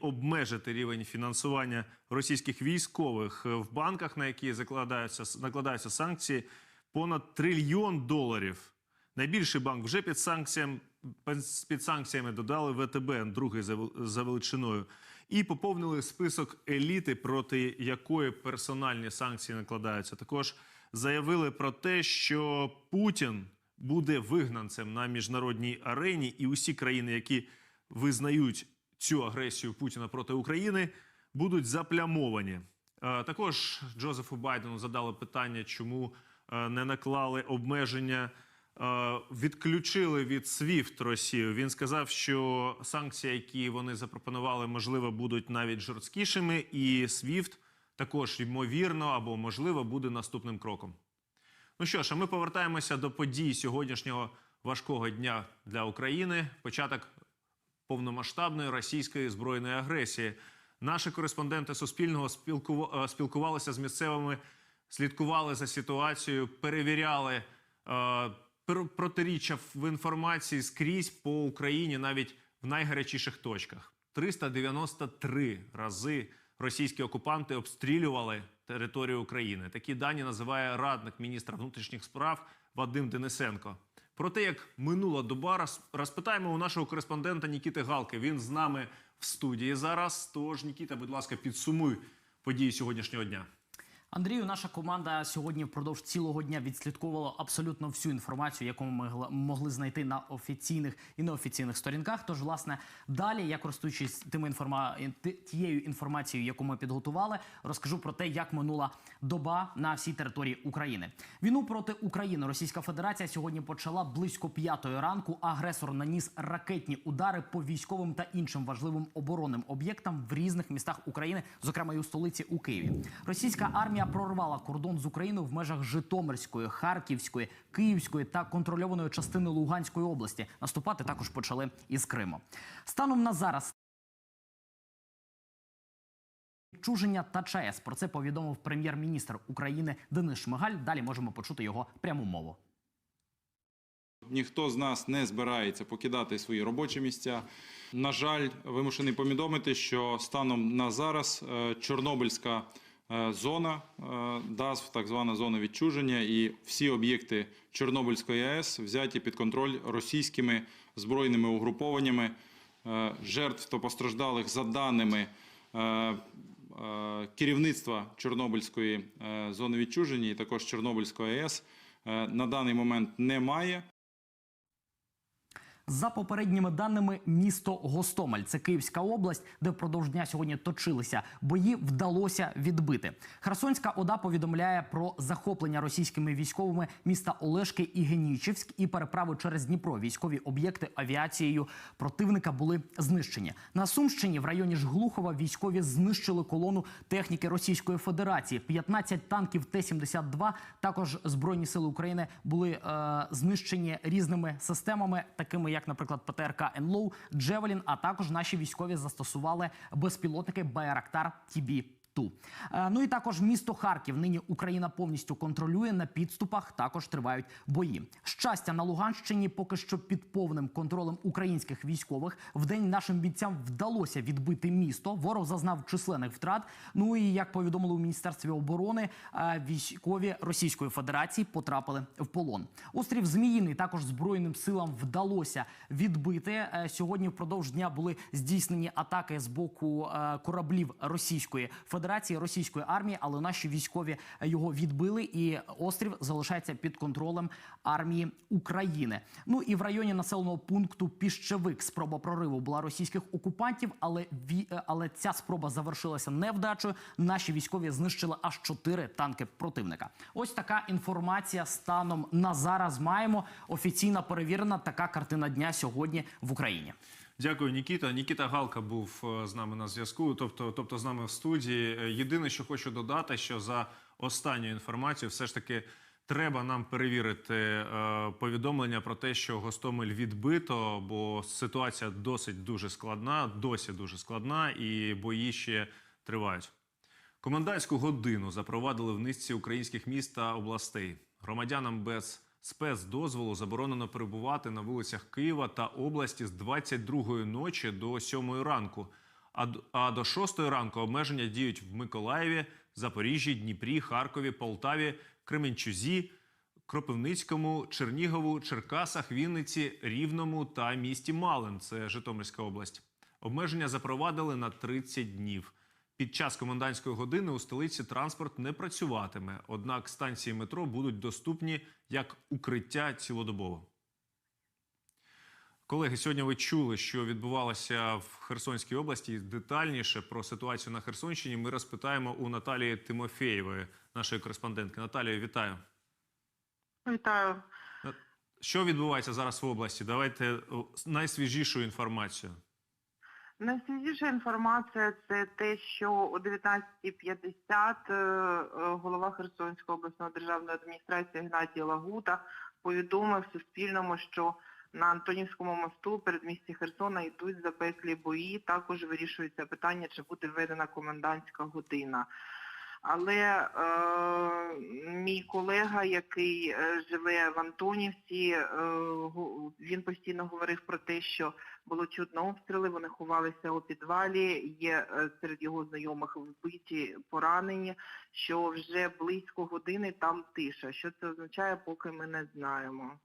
обмежити рівень фінансування російських військових в банках, на які закладаються накладаються санкції, понад трильйон доларів. Найбільший банк вже під санкціями під санкціями додали ВТБ, другий за величиною, і поповнили список еліти, проти якої персональні санкції накладаються. Також заявили про те, що Путін буде вигнанцем на міжнародній арені, і усі країни, які визнають цю агресію Путіна проти України, будуть заплямовані. Е, Також Джозефу Байдену задали питання, чому е, не наклали обмеження, е, відключили від SWIFT Росію. Він сказав, що санкції, які вони запропонували, можливо, будуть навіть жорсткішими, і SWIFT також ймовірно або можливо буде наступним кроком. Ну що ж, а ми повертаємося до подій сьогоднішнього важкого дня для України. Початок повномасштабної російської збройної агресії. Наші кореспонденти Суспільного е, спілкувалися з місцевими, слідкували за ситуацією, перевіряли е, протиріччя в інформації скрізь по Україні, навіть в найгарячіших точках. 393 рази російські окупанти обстрілювали територію України. Такі дані називає радник міністра внутрішніх справ Вадим Денисенко. Про те, як минула доба, роз- розпитаємо у нашого кореспондента Нікіти Галки. Він з нами в студії зараз. Тож, Нікіта, будь ласка, підсумуй події сьогоднішнього дня. Андрію, наша команда сьогодні впродовж цілого дня відслідковувала абсолютно всю інформацію, яку ми могли- знайти на офіційних і неофіційних сторінках. Тож, власне, далі я користуючись тими інформа... тією інформацією, яку ми підготували, розкажу про те, як минула доба на всій території України. Війну проти України Російська Федерація сьогодні почала близько п'ятої ранку. Агресор наніс ракетні удари по військовим та іншим важливим оборонним об'єктам в різних містах України, зокрема і у столиці у Києві. Російська армія прорвала кордон з Україною в межах Житомирської, Харківської, Київської та контрольованої частини Луганської області. Наступати також почали із Криму. Станом на зараз. Чуження та ЧАЕС про це повідомив прем'єр-міністр України Денис Шмигаль. Далі можемо почути його пряму мову. Ніхто з нас не збирається покидати свої робочі місця. На жаль, вимушений повідомити, що станом на зараз е, Чорнобильська зона е, ДАЗ, так звана зона відчуження, і всі об'єкти Чорнобильської АЕС взяті під контроль російськими збройними угрупованнями. Е, Жертв та постраждалих за даними е, е, керівництва Чорнобильської е, зони відчуження і також Чорнобильської АЕС е, на даний момент немає. За попередніми даними, місто Гостомель, це Київська область, де впродовж дня сьогодні точилися бої, вдалося відбити. Херсонська ОДА повідомляє про захоплення російськими військовими міста Олешки і Генічівськ і переправи через Дніпро. Військові об'єкти авіацією противника були знищені. На Сумщині в районі Жглухова військові знищили колону техніки Російської Федерації. 15 танків Т-72. Також збройні сили України були е, знищені різними системами, такими як, наприклад, ПТРК «Енлоу», Джевелін. А також наші військові застосували безпілотники Байрактар ТІБІ. Ту Е, ну і також місто Харків. Нині Україна повністю контролює на підступах. Також тривають бої. Щастя на Луганщині поки що під повним контролем українських військових. Вдень нашим бійцям вдалося відбити місто. Ворог зазнав численних втрат. Ну і як повідомили у міністерстві оборони, е, військові Російської Федерації потрапили в полон. Острів Зміїний також збройним силам вдалося відбити. Е, Сьогодні впродовж дня були здійснені атаки з боку кораблів Російської Федерації, російської армії, але наші військові його відбили, і острів залишається під контролем армії України. Ну і в районі населеного пункту Піщевик спроба прориву була російських окупантів, але е, але ця спроба завершилася невдачею. Наші військові знищили аж чотири танки противника. Ось така інформація станом на зараз маємо. Офіційно перевірена така картина дня сьогодні в Україні. Дякую, Нікіта. Нікіта Галка був е, з нами на зв'язку, тобто, тобто з нами в студії. Е, Єдине, що хочу додати, що за останню інформацію, все ж таки треба нам перевірити е, повідомлення про те, що Гостомель відбито, бо ситуація досить дуже складна, досі дуже складна, і бої ще тривають. Комендантську годину запровадили в низці українських міст та областей. Громадянам без спецдозволу заборонено перебувати на вулицях Києва та області з 22-ї ночі до 7-ї ранку. А, до 6 ранку обмеження діють в Миколаєві, Запоріжжі, Дніпрі, Харкові, Полтаві, Кременчузі, Кропивницькому, Чернігову, Черкасах, Вінниці, Рівному та місті Малин. Це Житомирська область. Обмеження запровадили на 30 днів. Під час комендантської години у столиці транспорт не працюватиме, однак станції метро будуть доступні як укриття цілодобово. Колеги, сьогодні ви чули, що відбувалося в Херсонській області. Детальніше про ситуацію на Херсонщині ми розпитаємо у Наталії Тимофєєвої, нашої кореспондентки. Наталію, вітаю. Вітаю. Що відбувається зараз в області? Давайте найсвіжішу інформацію. Найсвіжіша інформація це те, що о 19.50 е, е, голова Херсонської обласної державної адміністрації Геннадій Лагута повідомив Суспільному, що на Антонівському мосту перед місті Херсона йдуть запеклі бої. Також вирішується питання, чи буде введена комендантська година. Але е, мій колега, який е, живе в Антонівці, е, він постійно говорив про те, що було чутно обстріли, вони ховалися у підвалі, є е, серед його знайомих вбиті, поранені, що вже близько години там тиша. Що це означає, поки ми не знаємо.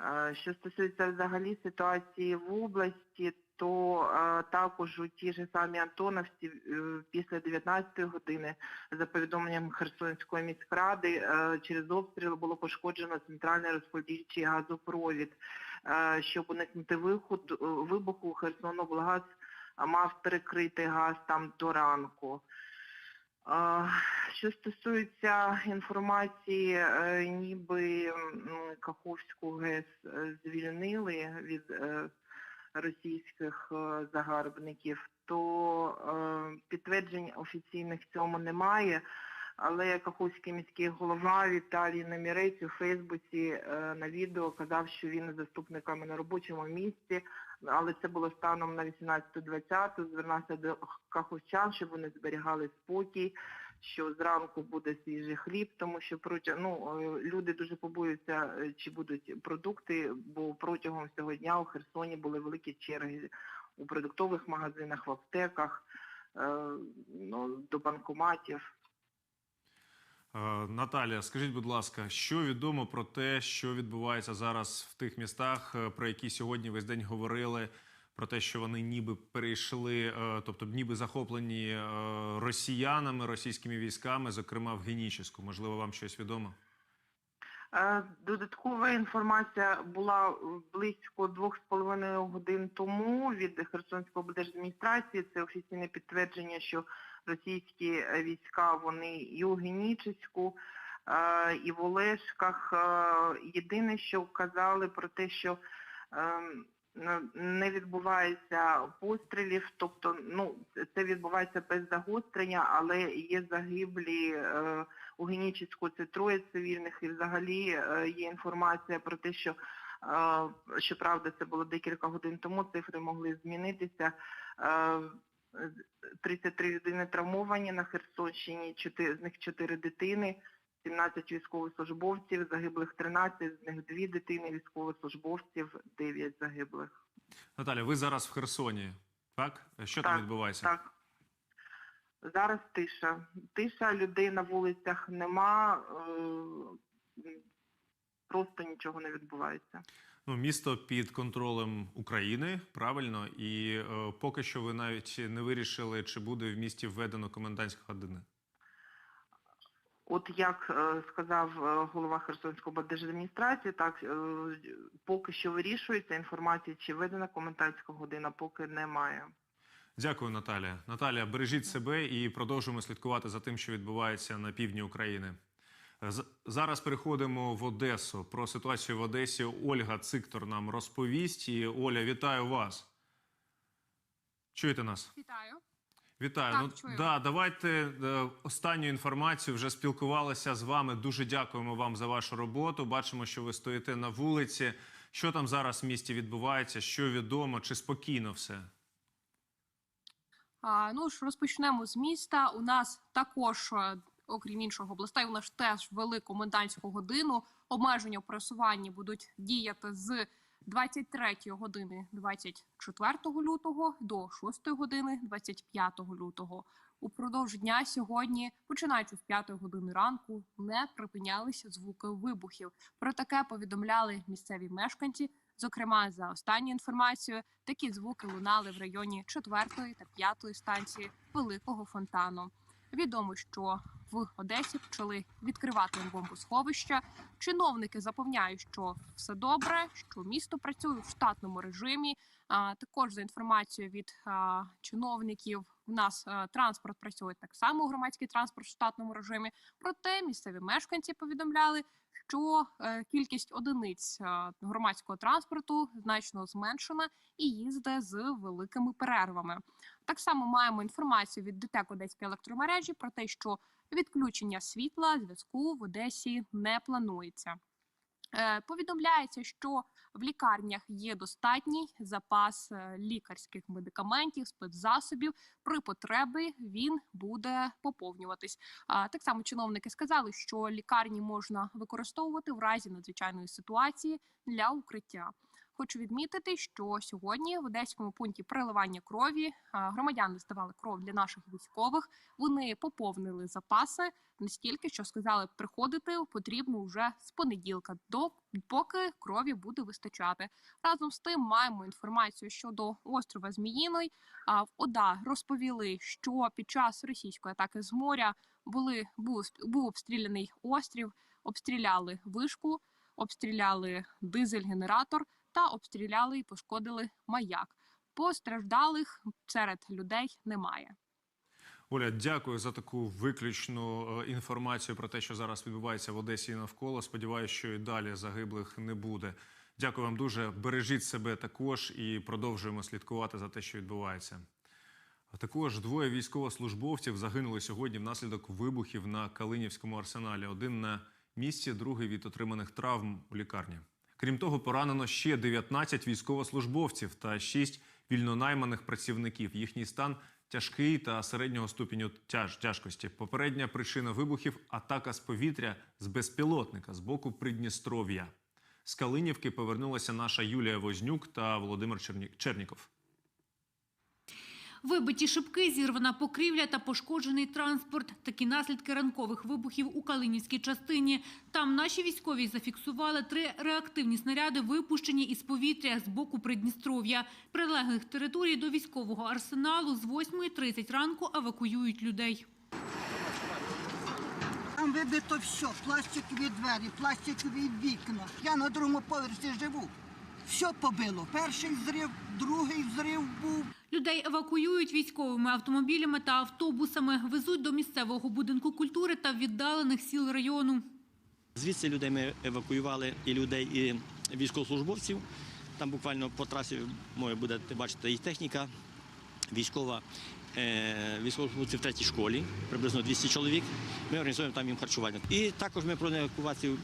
Е, Що стосується взагалі ситуації в області, то е, також у ті ж самі Антоновці е, після 19-ї години, за повідомленням Херсонської міськради, е, через обстріл було пошкоджено центральний розподільчий газопровід. Щоб уникнути виход, вибуху, Херсоноблгаз мав перекрити газ там до ранку. Що стосується інформації, ніби Каховську ГЕС звільнили від російських е, загарбників, то е, підтверджень офіційних цьому немає. Але Каховський міський голова Віталій Намірець у Фейсбуці е, на відео казав, що він із заступниками на робочому місці, але це було станом на 18.20, звернувся до каховчан, щоб вони зберігали спокій, що зранку буде свіжий хліб, тому що протягом ну, е, люди дуже побоюються, е, чи будуть продукти, бо протягом всього дня у Херсоні були великі черги у продуктових магазинах, в аптеках, е, ну, до банкоматів. Наталія, скажіть, будь ласка, що відомо про те, що відбувається зараз в тих містах, про які сьогодні весь день говорили, про те, що вони ніби перейшли, е, тобто ніби захоплені е, росіянами, російськими військами, зокрема в Генічеську. Можливо, вам щось відомо? Е, Додаткова інформація була близько двох з половиною годин тому від Херсонської облдержадміністрації. Це офіційне підтвердження, що російські війська вони і у Генічеську, і в Олешках. Єдине, що казали про те, що ем, не відбувається пострілів, тобто ну це відбувається без загострення, але є загиблі е, у Генічеську це троє цивільних, і взагалі е, є інформація про те, що е, щоправда це було декілька годин тому, цифри могли змінитися. Е, 33 людини травмовані на Херсонщині, чотири- з них 4 дитини, 17 військовослужбовців, загиблих 13, з них 2 дитини, військовослужбовців, 9 загиблих. Наталя, ви зараз в Херсоні, так? Що там відбувається? Так. Зараз тиша. Тиша, людей на вулицях нема, е, просто нічого не відбувається. Ну, місто під контролем України, правильно, і е, поки що ви навіть не вирішили, чи буде в місті введено комендантська година. От як е, сказав е, голова Херсонської облдержадміністрації, так е, поки що вирішується інформація, чи введена комендантська година, поки немає. Дякую, Наталія. Наталія, бережіть себе і продовжуємо слідкувати за тим, що відбувається на півдні України. Зараз переходимо в Одесу. Про ситуацію в Одесі Ольга Циктор нам розповість. І Оля, вітаю вас. Чуєте нас? Вітаю. Вітаю. Так, ну чую. да, давайте е, останню інформацію. Вже спілкувалися з вами. Дуже дякуємо вам за вашу роботу. Бачимо, що ви стоїте на вулиці. Що там зараз в місті відбувається? Що відомо? Чи спокійно все? А, ну ж розпочнемо з міста. У нас також, е, окрім іншого областей, у нас теж ввели комендантську годину. Обмеження в пересуванні будуть діяти з 23 години 24 лютого до 6 години 25 лютого. Упродовж дня сьогодні, починаючи з 5 години ранку, не припинялися звуки вибухів. Про таке повідомляли місцеві мешканці. Зокрема, за останньою інформацією, такі звуки лунали в районі 4 та 5 станції Великого фонтану. Відомо, що в Одесі почали відкривати бомбосховища. Чиновники запевняють, що все добре, що місто працює в штатному режимі. А також за інформацією від а, чиновників, в нас транспорт працює так само, громадський транспорт в штатному режимі. Проте місцеві мешканці повідомляли, що е, кількість одиниць е, громадського транспорту значно зменшена і їздить з великими перервами. Так само маємо інформацію від ДТЕК Одеської електромережі про те, що відключення світла зв'язку в Одесі не планується. Е, Повідомляється, що в лікарнях є достатній запас е, лікарських медикаментів, спецзасобів. При потреби він буде поповнюватись. Так само чиновники сказали, що лікарні можна використовувати в разі надзвичайної ситуації для укриття. Хочу відмітити, що сьогодні в одеському пункті переливання крові громадяни здавали кров для наших військових. Вони поповнили запаси настільки, що сказали, приходити потрібно вже з понеділка, до поки крові буде вистачати. Разом з тим маємо інформацію щодо острова Зміїний. А в ОДА розповіли, що під час російської атаки з моря були був, був обстріляний острів, обстріляли вишку, обстріляли дизель-генератор та обстріляли і пошкодили маяк. Постраждалих серед людей немає. Оля, дякую за таку виключну е, інформацію про те, що зараз відбувається в Одесі і навколо. Сподіваюся, що і далі загиблих не буде. Дякую вам дуже. Бережіть себе також і продовжуємо слідкувати за те, що відбувається. А також двоє військовослужбовців загинули сьогодні внаслідок вибухів на Калинівському арсеналі. Один на місці, другий від отриманих травм у лікарні. Крім того, поранено ще 19 військовослужбовців та 6 вільнонайманих працівників. Їхній стан тяжкий та середнього ступеню тяж, тяжкості. Попередня причина вибухів атака з повітря з безпілотника з боку Придністров'я. З Калинівки повернулася наша Юлія Вознюк та Володимир Черні... Черніков. Вибиті шибки, зірвана покрівля та пошкоджений транспорт. Такі наслідки ранкових вибухів у Калинівській частині. Там наші військові зафіксували три реактивні снаряди, випущені із повітря з боку Придністров'я. Прилеглих територій до військового арсеналу з 8.30 ранку евакуюють людей. Там вибито все, пластикові двері, пластикові вікна. Я на другому поверсі живу. Все побило. Перший зрив, другий взрив був. Людей евакуюють військовими автомобілями та автобусами, везуть до місцевого будинку культури та віддалених сіл району. Звідси людей ми евакуювали і людей, і військовослужбовців. Там буквально по трасі може будете бачити і техніка військова. Е, Військовослужбовці в третій школі, приблизно 200 чоловік. Ми організуємо там їм харчування. І також ми проводимо евакуацію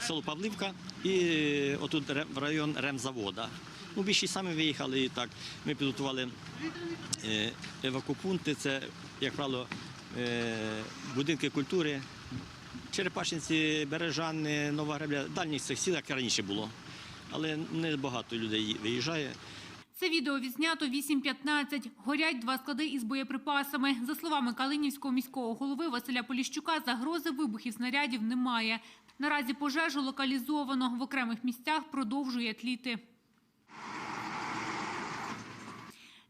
село Павлівка і отут в район ремзавода. Ну, більшість самі виїхали і так. Ми підготували е, евакупункти, це, як правило, е, будинки культури, Черепашинці, Бережани, Нова Гребля, дальніх цих сіл, як раніше було. Але не багато людей виїжджає. Це відео відзнято 8.15. Горять два склади із боєприпасами. За словами Калинівського міського голови Василя Поліщука, загрози вибухів снарядів немає. Наразі пожежу локалізовано. В окремих місцях продовжує тліти.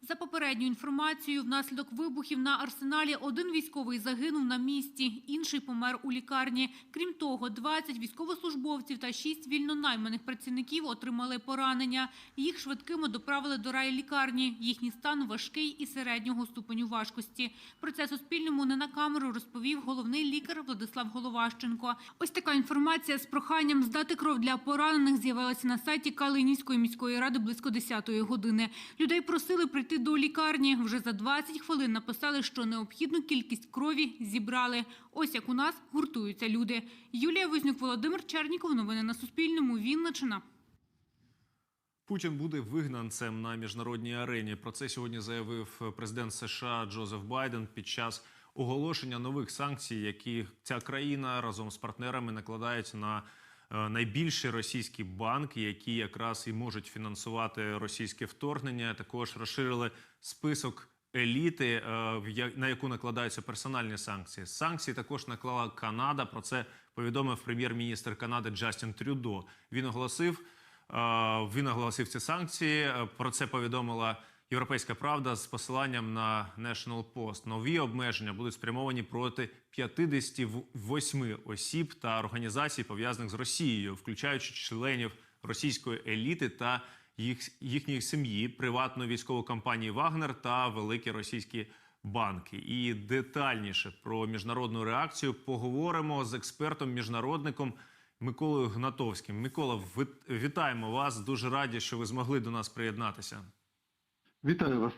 За попередньою інформацією, внаслідок вибухів на арсеналі один військовий загинув на місці, інший помер у лікарні. Крім того, 20 військовослужбовців та 6 вільнонайманих працівників отримали поранення. Їх швидкими доправили до райлікарні. Їхній стан важкий і середнього ступеню важкості. Про це Суспільному не на камеру розповів головний лікар Владислав Головащенко. Ось така інформація з проханням здати кров для поранених з'явилася на сайті Калинівської міської ради близько 10-ї години. Людей просили прийти до лікарні. Вже за 20 хвилин написали, що необхідну кількість крові зібрали. Ось як у нас гуртуються люди. Юлія Вознюк, Володимир Черніков. Новини на Суспільному. Вінничина. Путін буде вигнанцем на міжнародній арені. Про це сьогодні заявив президент США Джозеф Байден під час оголошення нових санкцій, які ця країна разом з партнерами накладають на найбільші російські банки, які якраз і можуть фінансувати російське вторгнення. Також розширили список еліти, е, на яку накладаються персональні санкції. Санкції також наклала Канада. Про це повідомив прем'єр-міністр Канади Джастін Трюдо. Він оголосив. Е, Він оголосив ці санкції. Е, Про це повідомила Європейська Правда з посиланням на National Post. Нові обмеження будуть спрямовані проти 58 осіб та організацій, пов'язаних з Росією, включаючи членів російської еліти та їх їхньої сім'ї, приватної військової компанії Вагнер та великі російські банки. І детальніше про міжнародну реакцію поговоримо з експертом-міжнародником Миколою Гнатовським. Микола, вітаємо вас. Дуже раді, що ви змогли до нас приєднатися. Вітаю вас.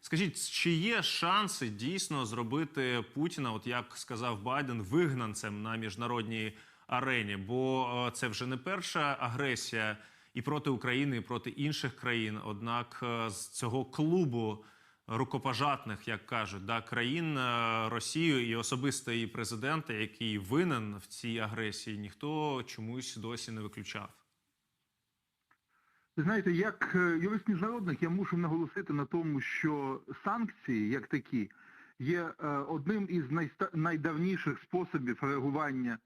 Скажіть, чи є шанси дійсно зробити Путіна, от як сказав Байден, вигнанцем на міжнародній арені? Бо е, це вже не перша агресія і проти України, і проти інших країн. Однак е, з цього клубу рукопожатних, як кажуть, да, країн е, Росію і особисто її президента, який винен в цій агресії, ніхто чомусь досі не виключав. Знаєте, як е, юрист міжнародник я мушу наголосити на тому, що санкції, як такі, є е, одним із найдавніших способів реагування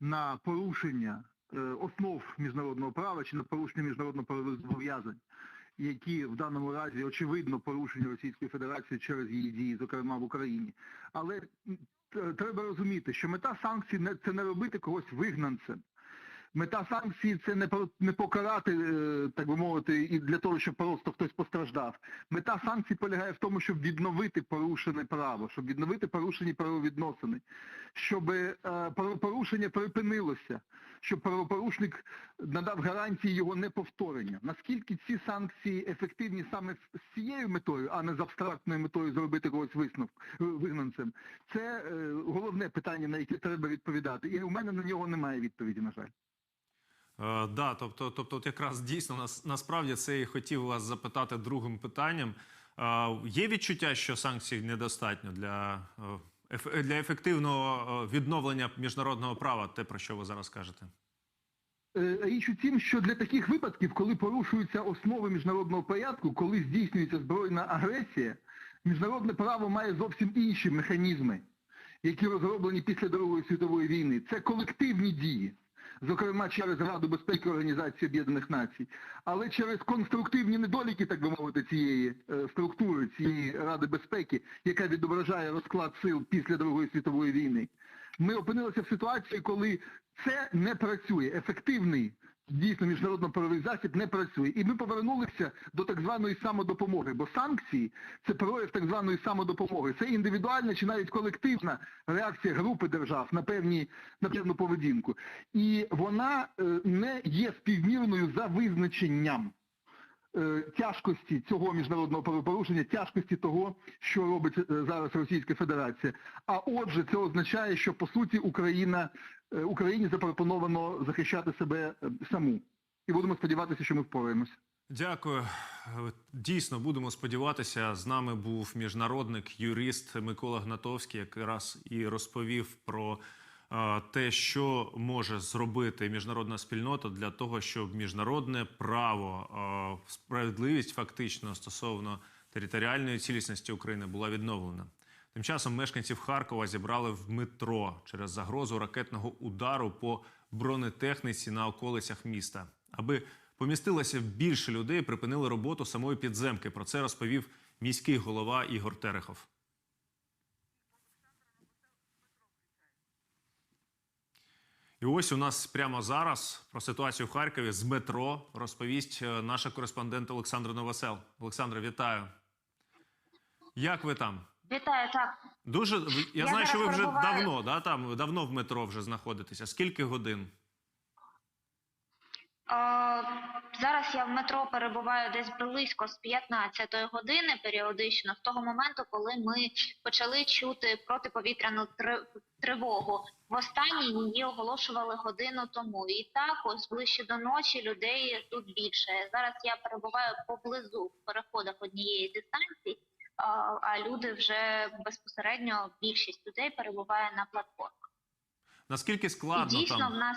на порушення е, основ міжнародного права чи на порушення міжнародно-правових зобов'язань, які в даному разі очевидно порушені Російською Федерацією через її дії, зокрема в Україні. Але треба розуміти, що мета санкцій це не робити когось вигнанцем. Мета санкцій це не не покарати, е, так би мовити, і для того, щоб просто хтось постраждав. Мета санкцій полягає в тому, щоб відновити порушене право, щоб відновити порушені правовідносини, щоб е, правопорушення припинилося, щоб правопорушник надав гарантії його неповторення. Наскільки ці санкції ефективні саме з цією метою, а не з абстрактною метою зробити когось висновк е, вигнанцем, це головне питання, на яке треба відповідати. І у мене на нього немає відповіді, на жаль. Е, да, тобто, тобто, от якраз дійсно нас насправді це і хотів вас запитати другим питанням. Е, є відчуття, що санкцій недостатньо для, е, для ефективного е, відновлення міжнародного права, те про що ви зараз кажете? Річ у тім, що для таких випадків, коли порушуються основи міжнародного порядку, коли здійснюється збройна агресія, міжнародне право має зовсім інші механізми, які розроблені після Другої світової війни. Це колективні дії, зокрема через Раду безпеки Організації Об'єднаних Націй, але через конструктивні недоліки, так би мовити, цієї е, структури, цієї Ради безпеки, яка відображає розклад сил після Другої світової війни. Ми опинилися в ситуації, коли це не працює. Ефективний дійсно міжнародно-правовий засіб не працює. І ми повернулися до так званої самодопомоги, бо санкції це прояв так званої самодопомоги. Це індивідуальна чи навіть колективна реакція групи держав на певні на певну поведінку. І вона е, не є співмірною за визначенням е, тяжкості цього міжнародного правопорушення, тяжкості того, що робить е, зараз Російська Федерація. А отже, це означає, що по суті Україна Україні запропоновано захищати себе е, саму. І будемо сподіватися, що ми впораємося. Дякую. Е, Дійсно, будемо сподіватися. З нами був міжнародник, юрист Микола Гнатовський, який раз і розповів про е, те, що може зробити міжнародна спільнота для того, щоб міжнародне право, е, справедливість фактично стосовно територіальної цілісності України була відновлена. Тим часом мешканців Харкова зібрали в метро через загрозу ракетного удару по бронетехніці на околицях міста. Аби помістилося більше людей, припинили роботу самої підземки. Про це розповів міський голова Ігор Терехов. І ось у нас прямо зараз про ситуацію в Харкові з метро розповість е, наша кореспондент Олександра Новосел. Олександра, вітаю. Як ви там? Вітаю, так. Дуже я, Я знаю, що ви вже перебуваю- давно, да, там давно в метро вже знаходитеся. Скільки годин? Е, зараз я в метро перебуваю десь близько з 15 години періодично, з того моменту, коли ми почали чути протиповітряну три- тривогу. Востаннє її оголошували годину тому. І так, ось ближче до ночі людей тут більше. Зараз я перебуваю поблизу в переходах однієї зі станцій, а, люди вже безпосередньо більшість людей перебуває на платформах. Наскільки І складно там? в нас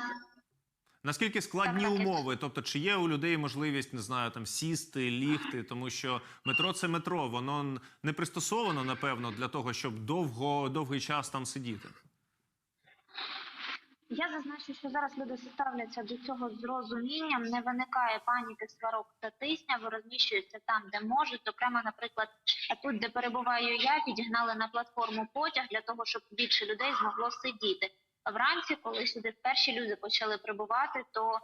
Наскільки складні Так, так, умови? Тобто, чи є у людей можливість не знаю, там сісти, лігти, тому що метро це метро, воно не пристосовано, напевно, для того, щоб довго довгий час там сидіти. Я зазначу, що зараз люди ставляться до цього з розумінням, не виникає паніки, сварок та тисняв, розміщуються там, де можуть. Зокрема, наприклад, тут, де перебуваю я, підігнали на платформу потяг для того, щоб більше людей змогло сидіти. Вранці, коли сюди перші люди почали прибувати, то е,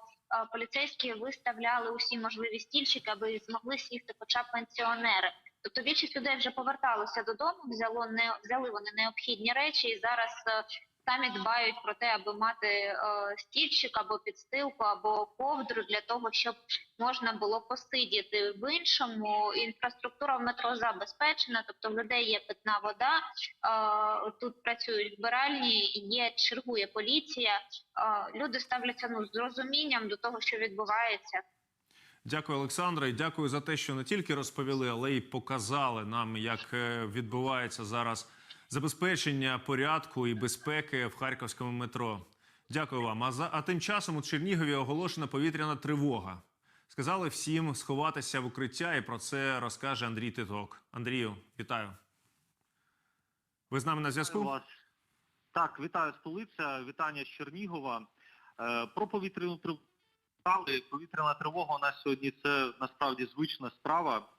поліцейські виставляли усі можливі стільчики, аби змогли сісти хоча б пенсіонери. Тобто більшість людей вже поверталося додому, взяло не взяли вони необхідні речі, і зараз е, самі дбають про те, аби мати е, стільчик або підстилку, або ковдру для того, щоб можна було посидіти. В іншому інфраструктура в метро забезпечена, тобто в людей є питна вода. е, Тут працюють вбиральні, є чергує поліція. е, Люди ставляться ну з розумінням до того, що відбувається. Дякую, Олександре, і дякую за те, що не тільки розповіли, але й показали нам, як е, відбувається зараз забезпечення порядку і безпеки в харківському метро. Дякую вам. А за а тим часом у Чернігові оголошена повітряна тривога. Сказали всім сховатися в укриття, і про це розкаже Андрій Титок. Андрію, вітаю. Ви з нами на зв'язку? Так, вітаю столиця, вітання з Чернігова. Е, Про повітряну тривогу. Повітряна тривога у нас сьогодні це насправді звична справа.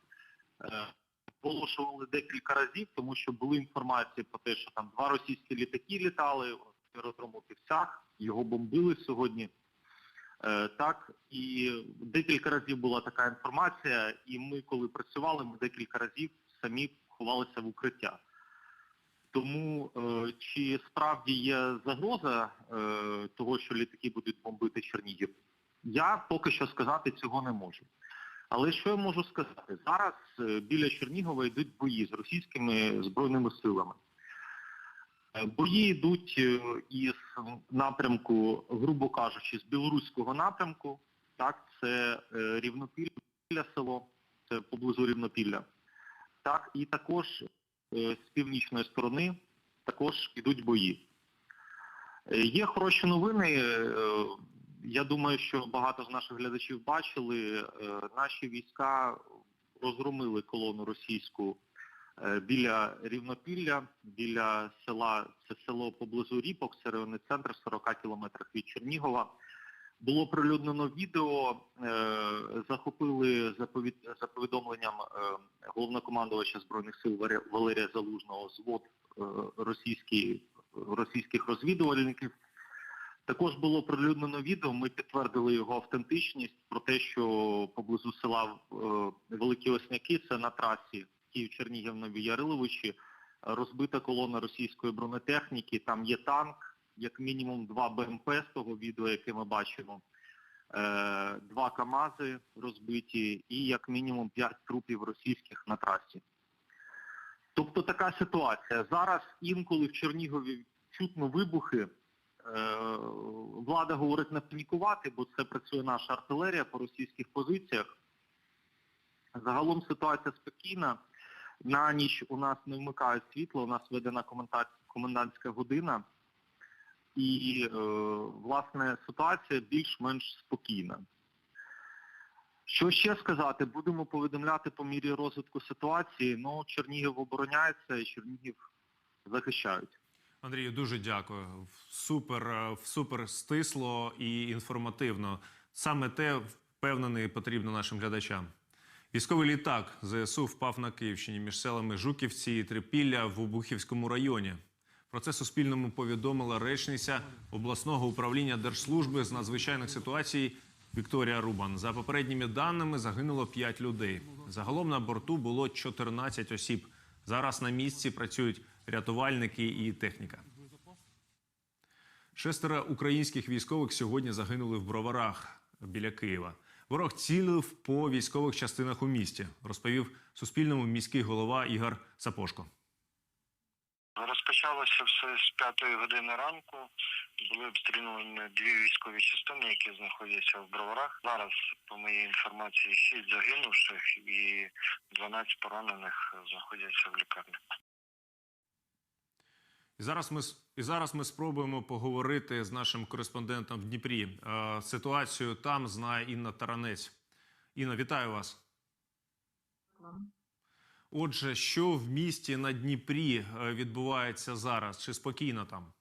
Оголошували декілька разів, тому що були інформації про те, що там два російські літаки літали аеродрому Півсях, його бомбили сьогодні. Е, Так, і декілька разів була така інформація, і ми, коли працювали, ми декілька разів самі ховалися в укриття. Тому е, чи справді є загроза е, того, що літаки будуть бомбити Чернігів, я поки що сказати цього не можу. Але що я можу сказати? Зараз е, біля Чернігова йдуть бої з російськими збройними силами. Е, Бої йдуть е, із напрямку, грубо кажучи, з білоруського напрямку. Так, це Рівнопілля село, це поблизу Рівнопілля. Так, і також з північної сторони також йдуть бої. Є хороші новини. Я думаю, що багато з наших глядачів бачили. е, Наші війська розгромили колону російську е, біля Рівнопілля, біля села, це село поблизу Ріпок, це районний центр, 40 кілометрах від Чернігова. Було прилюднено відео, е, захопили за, повідомленням головнокомандувача Збройних сил Валерія- Залужного звод російських розвідувальників. Також було прилюднено відео, ми підтвердили його автентичність про те, що поблизу села е, Великі Осняки, це на трасі Київ-Чернігів-Нові Яриловичі, розбита колона російської бронетехніки, там є танк, як мінімум два БМП з того відео, яке ми бачимо, е, два КАМАЗи розбиті і як мінімум п'ять трупів російських на трасі. Тобто така ситуація. Зараз інколи в Чернігові чутно вибухи. Е, Влада говорить не панікувати, бо це працює наша артилерія по російських позиціях. Загалом ситуація спокійна. На ніч у нас не вмикають світло, у нас ведена коменда- комендантська година. І, е, власне, ситуація більш-менш спокійна. Що ще сказати? Будемо повідомляти по мірі розвитку ситуації. Ну, Чернігів обороняється і Чернігів захищають. Андрію, дуже дякую. Супер, е, супер стисло і інформативно. Саме те, впевнений, потрібно нашим глядачам. Військовий літак ЗСУ впав на Київщині між селами Жуківці і Трипілля в Обухівському районі. Про це Суспільному повідомила речниця обласного управління Держслужби з надзвичайних ситуацій Вікторія Рубан. За попередніми даними загинуло 5 людей. Загалом на борту було 14 осіб. Зараз на місці працюють рятувальники і техніка. Шестеро українських військових сьогодні загинули в броварах біля Києва. Ворог цілив по військових частинах у місті, розповів Суспільному міський голова Ігор Сапошко. Розпочалося все з п'ятої години ранку. Були обстрілювані дві військові частини, які знаходяться в броварах. Зараз, по моїй інформації, шість загинувших і 12 поранених знаходяться в лікарні. І зараз ми і зараз ми спробуємо поговорити з нашим кореспондентом в Дніпрі. Е, Ситуацію там знає Інна Таранець. Інна, вітаю вас. Отже, що в місті на Дніпрі е, відбувається зараз? Чи спокійно там?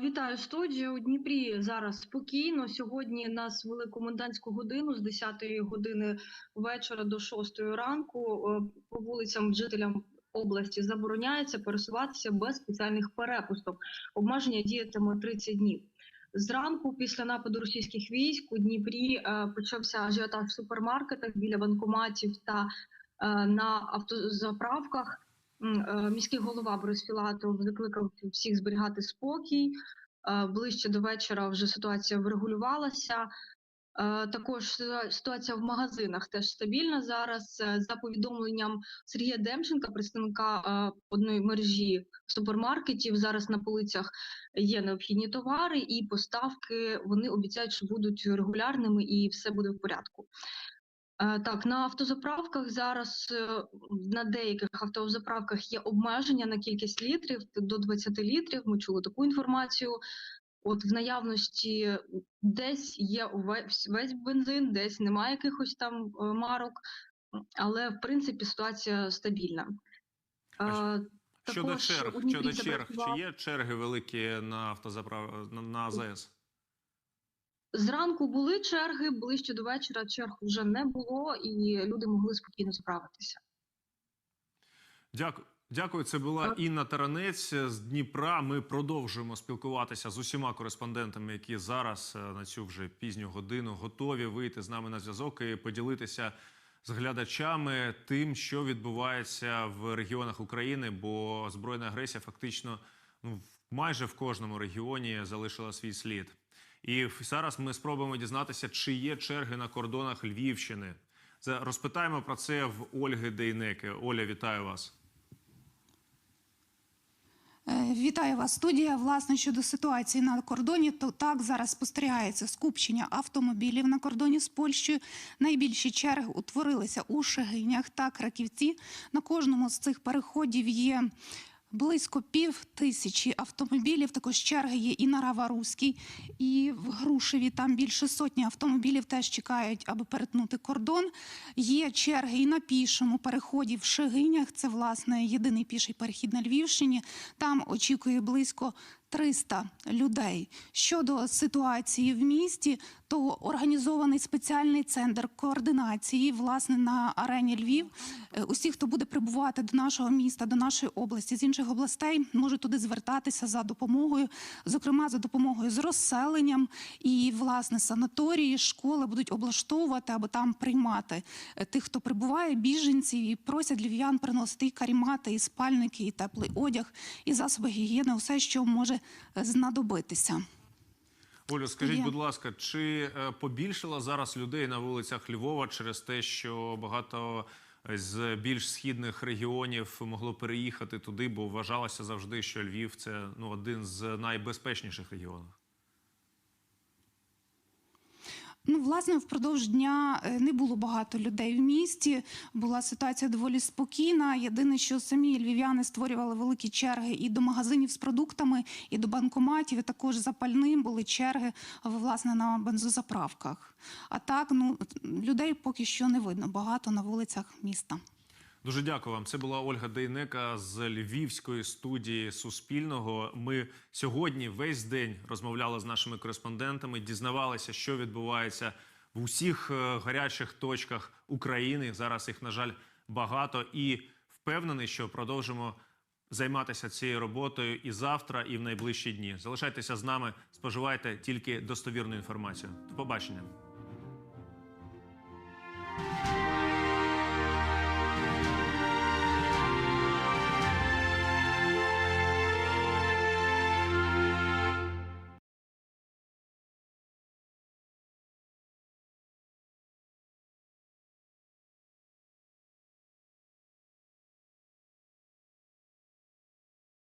Вітаю студію. У Дніпрі зараз спокійно. Сьогодні нас вели комендантську годину з 10 години вечора до 6 ранку. Е, По вулицям жителям області забороняється пересуватися без спеціальних перепусток. Обмеження діятиме 30 днів. Зранку, після нападу російських військ, у Дніпрі е, почався ажіотаж в супермаркетах біля банкоматів та е, на автозаправках. Е, Міський голова Борис Філатов закликав всіх зберігати спокій. Ближче до вечора вже ситуація врегулювалася. Е, Також ситуація в магазинах теж стабільна зараз. Е, За повідомленням Сергія Демченка, представника е, одної мережі супермаркетів, зараз на полицях є необхідні товари, і поставки вони обіцяють, що будуть регулярними і все буде в порядку. Так, на автозаправках зараз на деяких автозаправках є обмеження на кількість літрів до 20 літрів. Ми чули таку інформацію. От в наявності десь є весь бензин, десь немає якихось там е, марок, але в принципі ситуація стабільна. А Е, Щодо також черг, щодо черг, чи є черги великі на автозаправ на, на АЗС? Зранку були черги, ближче до вечора черг вже не було, і люди могли спокійно справитися. Дякую. Дякую. Це була Інна Таранець з Дніпра. Ми продовжуємо спілкуватися з усіма кореспондентами, які зараз е, на цю вже пізню годину готові вийти з нами на зв'язок і поділитися з глядачами тим, що відбувається в регіонах України, бо збройна агресія фактично ну майже в кожному регіоні залишила свій слід. І зараз ми спробуємо дізнатися, чи є черги на кордонах Львівщини. Розпитаємо про це в Ольги Дейнеки. Оля, вітаю вас. Е, Вітаю вас, студія. Власне, щодо ситуації на кордоні, то так зараз спостерігається скупчення автомобілів на кордоні з Польщею. Найбільші черги утворилися у Шегинях та Краківці. На кожному з цих переходів є. Близько пів тисячі автомобілів. Також черги є і на Раваруській, і в Грушеві. Там більше сотні автомобілів теж чекають, аби перетнути кордон. Є черги і на пішому переході в Шегинях. Це власне єдиний піший перехід на Львівщині. Там очікує близько 300 людей. Щодо ситуації в місті, то організований спеціальний центр координації власне на арені Львів. Е, Усі, хто буде прибувати до нашого міста, до нашої області з інших областей, можуть туди звертатися за допомогою, зокрема за допомогою з розселенням і власне санаторії, школи будуть облаштовувати, аби там приймати е, тих, хто прибуває, біженців, і просять львів'ян приносити і карімати, і спальники, і теплий одяг, і засоби гігієни, усе, що може знадобитися. Олю, скажіть, будь ласка, чи е, побільшало зараз людей на вулицях Львова через те, що багато з більш східних регіонів могло переїхати туди, бо вважалося завжди, що Львів це ну один з найбезпечніших регіонів. Ну, власне, впродовж дня е, не було багато людей в місті. Була ситуація доволі спокійна. Єдине, що самі львів'яни створювали великі черги і до магазинів з продуктами, і до банкоматів. І також запальним були черги власне на бензозаправках. А так, ну людей поки що не видно багато на вулицях міста. Дуже дякую вам. Це була Ольга Дейнека з Львівської студії Суспільного. Ми сьогодні весь день розмовляли з нашими кореспондентами, дізнавалися, що відбувається в усіх е, гарячих точках України. Зараз їх, на жаль, багато, і впевнений, що продовжимо займатися цією роботою і завтра, і в найближчі дні. Залишайтеся з нами, споживайте тільки достовірну інформацію. До побачення.